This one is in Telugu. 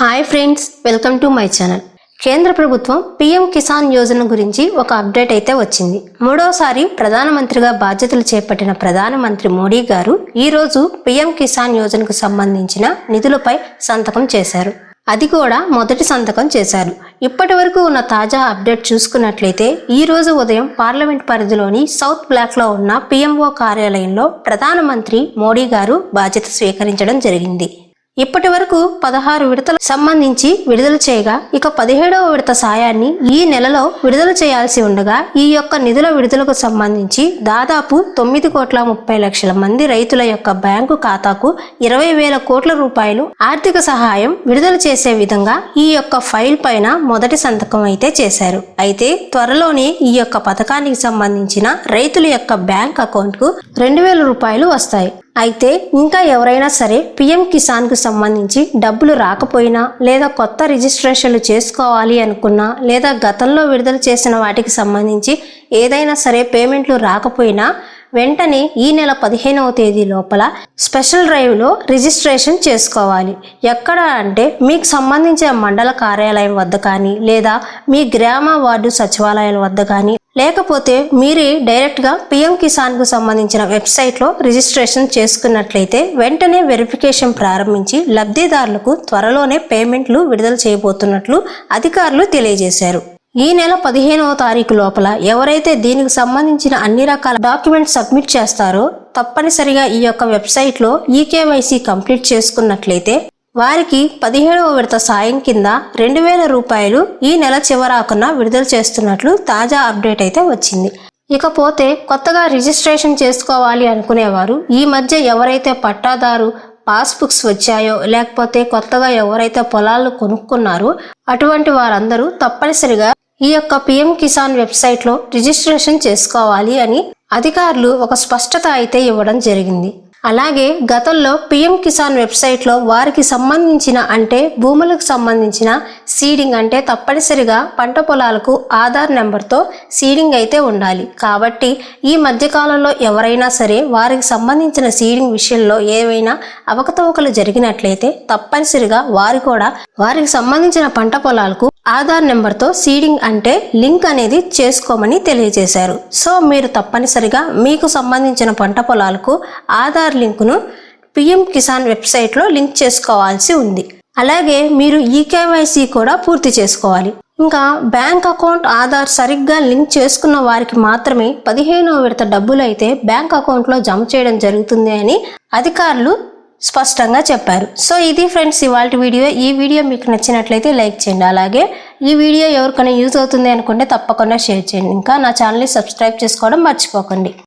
Hi friends welcome to my channel. కేంద్ర ప్రభుత్వం పీఎం కిసాన్ యోజన గురించి ఒక అప్డేట్ అయితే వచ్చింది. మూడోసారి ప్రధానమంత్రిగా బాధ్యతలు చేపట్టిన ప్రధానమంత్రి మోడీ గారు ఈరోజు పీఎం కిసాన్ యోజనకు సంబంధించిన నిధులపై సంతకం చేశారు. అది కూడా మొదటి సంతకం చేశారు. ఇప్పటి వరకు ఉన్న తాజా అప్డేట్ చూసుకున్నట్లయితే ఈ రోజు ఉదయం పార్లమెంట్ పరిధిలోని సౌత్ బ్లాక్లో ఉన్న పిఎంఓ కార్యాలయంలో ప్రధానమంత్రి మోడీ గారు బాధ్యత స్వీకరించడం జరిగింది. ఇప్పటి వరకు పదహారు విడతల సంబంధించి విడుదల చేయగా ఇక పదిహేడవ విడత సాయాన్ని ఈ నెలలో విడుదల చేయాల్సి ఉండగా ఈ యొక్క నిధుల విడుదలకు సంబంధించి దాదాపు తొమ్మిది కోట్ల ముప్పై లక్షల మంది రైతుల యొక్క బ్యాంకు ఖాతాకు ఇరవై వేల కోట్ల రూపాయలు ఆర్థిక సహాయం విడుదల చేసే విధంగా ఈ యొక్క ఫైల్ పైన మొదటి సంతకం అయితే చేశారు. అయితే త్వరలోనే ఈ యొక్క పథకానికి సంబంధించిన రైతుల యొక్క బ్యాంక్ అకౌంట్కు రెండు వేల రూపాయలు వస్తాయి. అయితే ఇంకా ఎవరైనా సరే పిఎం కిసాన్కు సంబంధించి డబ్బులు రాకపోయినా లేదా కొత్త రిజిస్ట్రేషన్లు చేసుకోవాలి అనుకున్నా లేదా గతంలో విడుదల చేసిన వాటికి సంబంధించి ఏదైనా సరే పేమెంట్లు రాకపోయినా వెంటనే ఈ నెల పదిహేనవ తేదీ లోపల స్పెషల్ డ్రైవ్లో రిజిస్ట్రేషన్ చేసుకోవాలి. ఎక్కడ అంటే మీకు సంబంధించిన మండల కార్యాలయం వద్ద కానీ లేదా మీ గ్రామ వార్డు సచివాలయాల వద్ద కానీ లేకపోతే మీరే డైరెక్ట్గా పిఎం కిసాన్కు సంబంధించిన వెబ్సైట్లో రిజిస్ట్రేషన్ చేసుకున్నట్లయితే వెంటనే వెరిఫికేషన్ ప్రారంభించి లబ్ధిదారులకు త్వరలోనే పేమెంట్లు విడుదల చేయబోతున్నట్లు అధికారులు తెలియజేశారు. ఈ నెల పదిహేనవ తారీఖు లోపల ఎవరైతే దీనికి సంబంధించిన అన్ని రకాల డాక్యుమెంట్స్ సబ్మిట్ చేస్తారో తప్పనిసరిగా ఈ యొక్క వెబ్సైట్లో ఈకేవైసీ కంప్లీట్ చేసుకున్నట్లయితే వారికి పదిహేడవ విడత సాయం కింద రెండు వేల రూపాయలు ఈ నెల చివరాకున విడుదల చేస్తున్నట్లు తాజా అప్డేట్ అయితే వచ్చింది. ఇకపోతే కొత్తగా రిజిస్ట్రేషన్ చేసుకోవాలి అనుకునేవారు ఈ మధ్య ఎవరైతే పట్టాదారు పాస్బుక్స్ వచ్చాయో లేకపోతే కొత్తగా ఎవరైతే పొలాలు కొనుక్కున్నారో అటువంటి వారందరూ తప్పనిసరిగా ఈ యొక్క పిఎం కిసాన్ వెబ్సైట్లో రిజిస్ట్రేషన్ చేసుకోవాలి అని అధికారులు ఒక స్పష్టత అయితే ఇవ్వడం జరిగింది. అలాగే గతంలో పిఎం కిసాన్ వెబ్సైట్లో వారికి సంబంధించిన అంటే భూములకు సంబంధించిన సీడింగ్ అంటే తప్పనిసరిగా పంట పొలాలకు ఆధార్ నెంబర్తో సీడింగ్ అయితే ఉండాలి. కాబట్టి ఈ మధ్యకాలంలో ఎవరైనా సరే వారికి సంబంధించిన సీడింగ్ విషయంలో ఏవైనా అవకతవకలు జరిగినట్లయితే తప్పనిసరిగా వారు కూడా వారికి సంబంధించిన పంట పొలాలకు ఆధార్ నెంబర్తో సీడింగ్ అంటే లింక్ అనేది చేసుకోమని తెలియజేశారు. సో మీరు తప్పనిసరిగా మీకు సంబంధించిన పంట పొలాలకు ఆధార్ లింకును పిఎం కిసాన్ వెబ్సైట్లో లింక్ చేసుకోవాల్సి ఉంది. అలాగే మీరు ఈకేవైసీ కూడా పూర్తి చేసుకోవాలి. ఇంకా బ్యాంక్ అకౌంట్ ఆధార్ సరిగ్గా లింక్ చేసుకున్న వారికి మాత్రమే పదిహేనో విడత డబ్బులు అయితే బ్యాంక్ అకౌంట్లో జమ చేయడం జరుగుతుంది అని అధికారులు స్పష్టంగా చెప్పారు. సో ఇది ఫ్రెండ్స్ ఇవాళ వీడియో. ఈ వీడియో మీకు నచ్చినట్లయితే లైక్ చేయండి. అలాగే ఈ వీడియో ఎవరికైనా యూజ్ అవుతుంది అనుకుంటే తప్పకుండా షేర్ చేయండి. ఇంకా నా ఛానల్ని సబ్స్క్రైబ్ చేసుకోవడం మర్చిపోకండి.